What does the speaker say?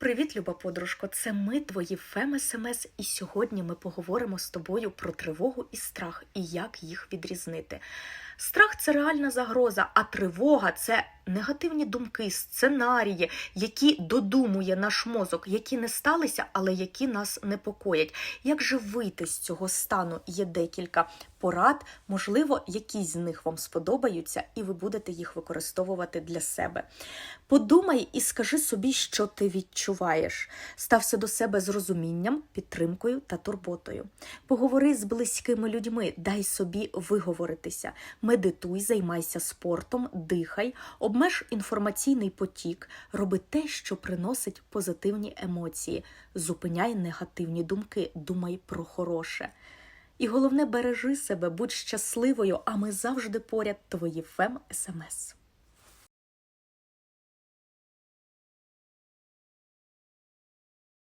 Привіт, люба подружко! Це ми, твої Фем СМС, і сьогодні ми поговоримо з тобою про тривогу і страх і як їх відрізнити. Страх це реальна загроза, а тривога це негативні думки, сценарії, які додумує наш мозок, які не сталися, але які нас непокоять. Як же вийти з цього стану? Є декілька порад, можливо, якісь з них вам сподобаються, і ви будете їх використовувати для себе. Подумай і скажи собі, що ти відчуваєш. Стався до себе з розумінням, підтримкою та турботою. Поговори з близькими людьми, дай собі виговоритися. Медитуй, займайся спортом, дихай, обмеж інформаційний потік, роби те, що приносить позитивні емоції. Зупиняй негативні думки, думай про хороше. І головне, бережи себе, будь щасливою, а ми завжди поряд твої Фем СМС.